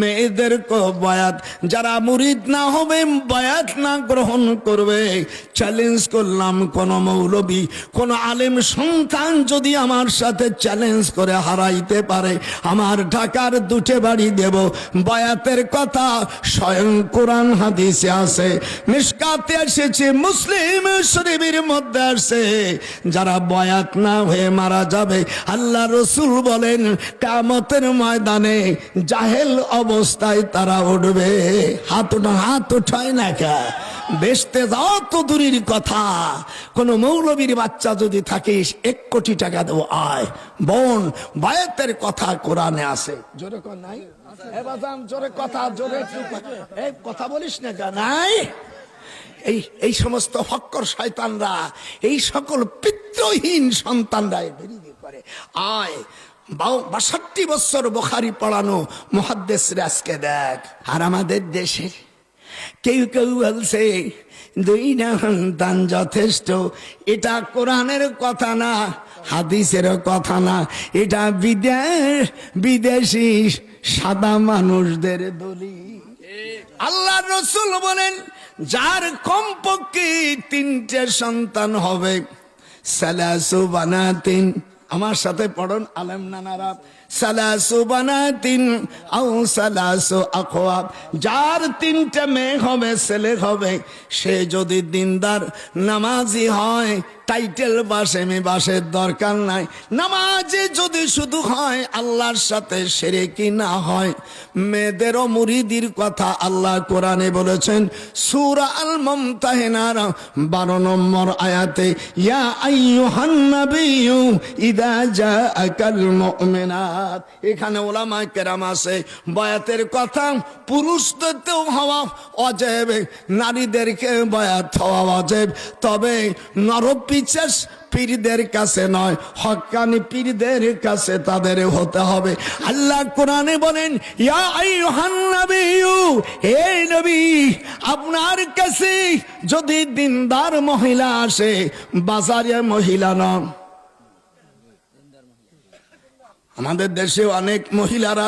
মেয়েদের বয়াত। যারা মুরিদ না হবে, বয়াত না গ্রহণ করবে। চ্যালেঞ্জ করলাম কোন মৌলবী, কোন আলেম সন্তান যদি আমার সাথে চ্যালেঞ্জ করে হারাইতে পারে, আমার ঢাকার দুটে বাড়ি দেব। বয়াতের কথা স্বয়ং কোরআন হাদিসে আছে। নিষ্কাতে এসেছে, মুসলিম শরীফের মধ্যে আসে। যারা বয়াত না হয়ে মারা যাবে, আল্লাহ রসুল বলেন, কামতের ময়দানে জাহেল অবস্থায় তারা উঠবে। হাত উঠা হাত উঠায় না কে? বেসতে যাও তো দূরের কথা। কোন মৌলবীর বাচ্চা যদি থাকিস, এক কোটি টাকা দেবো, আয়। বোন, বায়াতের কথা কোরআনে আছে। জোরে নাই? জোরে কথা, জোরে এই কথা। বলিস না নাই? এই এই সমস্ত ফক্কর শয়তানরা, এই সকল পিত্রহীন সন্তানরা বেরিয়ে করে আয় বাষট্টি বছর বোখারি পড়ানো মহাদ্দেশরে আজকে দেখ। আর আমাদের দেশে কেউ কেউ বলছে, দুই সন্তান যথেষ্ট। এটা কোরআনের কথা না, হাদিসের কথা না। এটা বিদেশ বিদেশি সাদা মানুষদের দলি আল্লাহ রসুল বলেন, যার কমপক্ষে তিনটে সন্তান হবে, সালাসু বানাতিন আমার সাথে পড়ন আলেম নানারা সালাসু বানাতিন, আও সালাসু আখওয়াব। যার তিনটে মেয়ে হবে, ছেলে হবে, সে যদি দিনদার নামাজি হয়, টাইটেল বাসে, মে বাসের দরকার নাই। নামাজে যদি শুধু হয়, আল্লাহর সাথে সেরে কি না হয়। মেয়েদেরও মুরিদির কথা আল্লাহ কোরআনে বলেছেন, সুরা আল মমতাহেনার বারো নম্বর আয়াতে, ইয়া আইয়ুহান নাবিয়্যু ইদা জাআকাল মুমিনাত এখানে ওলামায়ে কেরাম আছে। বয়াতের কথা পুরুষদেরতেও হওয়া অজেব, নারীদেরকে বয়াত হওয়া অজেব। তবে নরপিচাস পীরদের কাছে নয় হক্কানি পীরদের কাছে তাদের হতে হবে। আল্লাহ কোরআনে বলেন হে আপনার কাছে যদি দিনদার মহিলা আসে, বাজারে মহিলা নন। আমাদের দেশে অনেক মহিলারা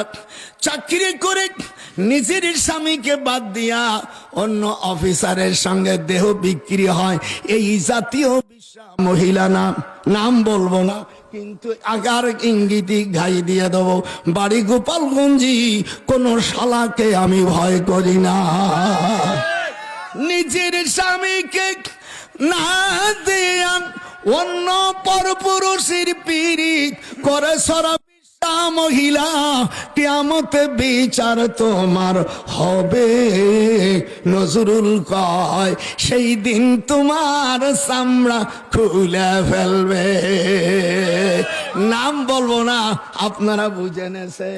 চাকরি করে নিজের স্বামীকে বাদ দিয়া অন্য অফিসারের সঙ্গে দেহ বিক্রি হয়। এই জাতীয় বিশ্বাস মহিলা নাম নাম বলব না, কিন্তু আগার ইঙ্গিতি ঘাই দিয়ে দেবো, বাড়ি গোপালগঞ্জি কোন শালাকে আমি ভয় করি না। নিজের স্বামীকে না দিয়া অন্য পরপুরুষের পিড়ি করে সরা মহিলা কেমতে বিচার তোমার হবে। নজরুল কয়, সেই দিন তোমার চামড়া খুলে ফেলবে। নাম বলব না, আপনারা বুঝে নেছে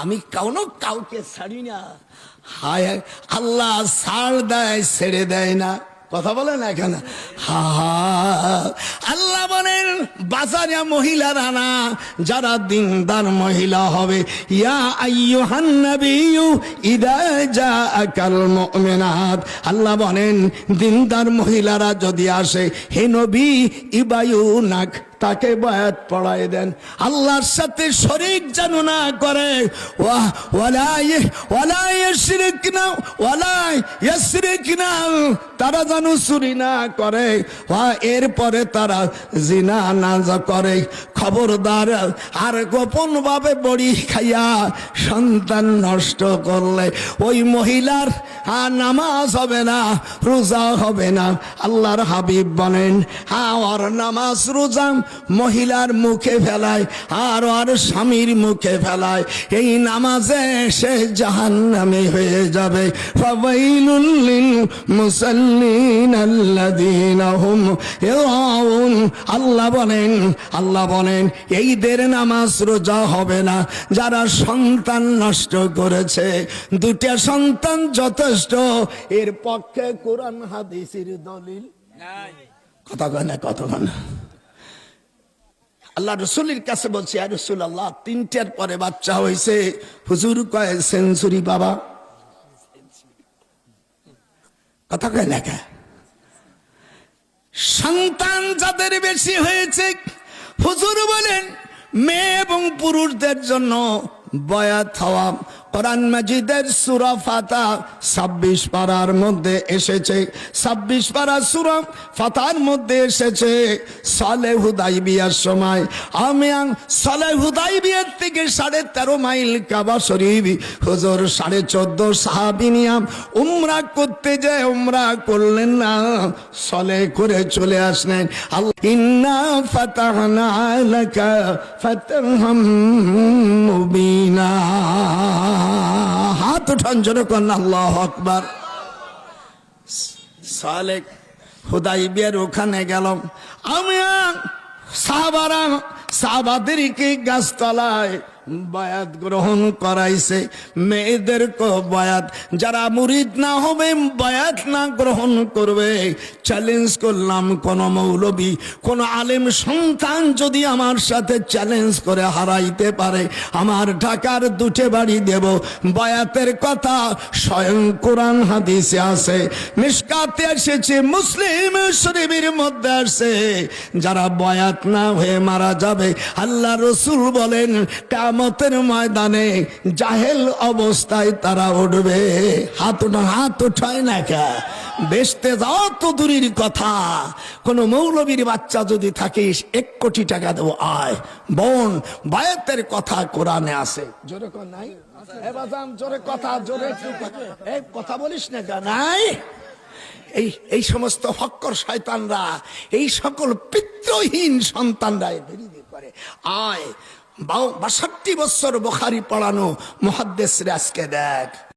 আমি কোনো কাউকে ছাড়ি না। হায়, আল্লাহ ছাড় দেয়, ছেড়ে দেয় না। কথা বলে না এখানে। হা বাজারে মহিলারা না, যারা দিনদার মহিলা হবে। ইয়া আইয়ুহান নাবিয়্যু ইদা জাআকাল মুমিনাত। আল্লাহ বলেন, দিনদার মহিলারা যদি আসে, হে নবী, ইবায়ুনাক তাকে বায়াত পড়াই দেন। আল্লাহর সাথে শরিক যেন না করে। তারা যেন চুরি না করে। এরপরে তারা জিনা না করে। খবরদার, আর গোপন ভাবে বড়ি খাইয়া সন্তান নষ্ট করলে। ওই মহিলার আর নামাজ হবে না, রোজা হবে না। আল্লাহর হাবিব বলেন হ্যাঁ ওর নামাজ রোজা মহিলার মুখে ফেলায় আর আর স্বামীর মুখে ফেলায়। এই নামাজে সে জাহান নামে হয়ে যাবে। আল্লাহ বলেন আল্লাহ বলেন এইদের নামাজ রোজা হবে না। যারা সন্তান নষ্ট করেছে দুটা সন্তান যথেষ্ট। এর পক্ষে কোরআন হাদিসের দলিল। কথা কয় না কথা কয় না। আল্লাহ রসুলের কাছে বলছি আর রসুল আল্লাহ তিনটার পরে বাচ্চা হয়েছে হুজুর কয়, সেঞ্চুরি, বাবা। কথা কয় লেখা সন্তান যাদের বেশি হয়েছে, হুজুর বলেন, মেয়ে এবং পুরুষদের জন্য বয়াত হওয়া কোরআন মাজিদের সুরা ফাতা ছাব্বিশ পাড়ার মধ্যে এসেছে। ছাব্বিশ পাড়া সুরা ফাতার মধ্যে এসেছে, সালে হুদাই বিয়ার সময়। আমি সালে হুদাই বিয়ের থেকে সাড়ে তেরো মাইল কাবা শরীফ, হুজুর সাড়ে চোদ্দ সাহাবিনিয়াম উমরা করতে যায় উমরা করলেন না, সলে করে চলে আসলেন। আল্লাহ ইন্না ফাতাহনা লাকা ফাতাহাম মুবিনা। উঠান জোরে আল্লাহ আকবার। সালেক হুদাই বিয়ের ওখানে গেলাম। আমি সাহাবারা সাহাবাদেরকে গাছতলায় বায়াত গ্রহণ করাইছে? মেয়েদের বায়াত। যারা মুরিদ না হবে, বায়াত না গ্রহণ করবে। চ্যালেঞ্জ করলাম কোন মৌলবী, কোন আলেম সন্তান যদি আমার সাথে চ্যালেঞ্জ করে হারাইতে পারে, আমার ঢাকার দুটে বাড়ি দেব। বয়াতের কথা স্বয়ং কোরআন হাদিসে আছে। মিসকাতে এসেছে, মুসলিম শরীফের মধ্যে আসে। যারা বয়াত না হয়ে মারা যাবে, আল্লাহ রসুল বলেন কামতের ময়দানে জাহেল অবস্থায় তারা উঠবে। হাত উঠা হাত উঠায় না কে? বেসতে যাও তো দূরের কথা। কোন মৌলবীর বাচ্চা যদি থাকিস, এক কোটি টাকা দেবো, আয়। বোন, বায়াতের কথা কোরআনে আছে। জোরে নাই? জোরে কথা, জোরে এই কথা। বলিস না নাই? এই এই সমস্ত হক্কর শয়তানরা, এই সকল পিত্রহীন সন্তানরা বেরিয়ে করে। আয়। বাষট্টি বছর বখারি পড়ানো মহাদ্দেশ আজকে দেখ।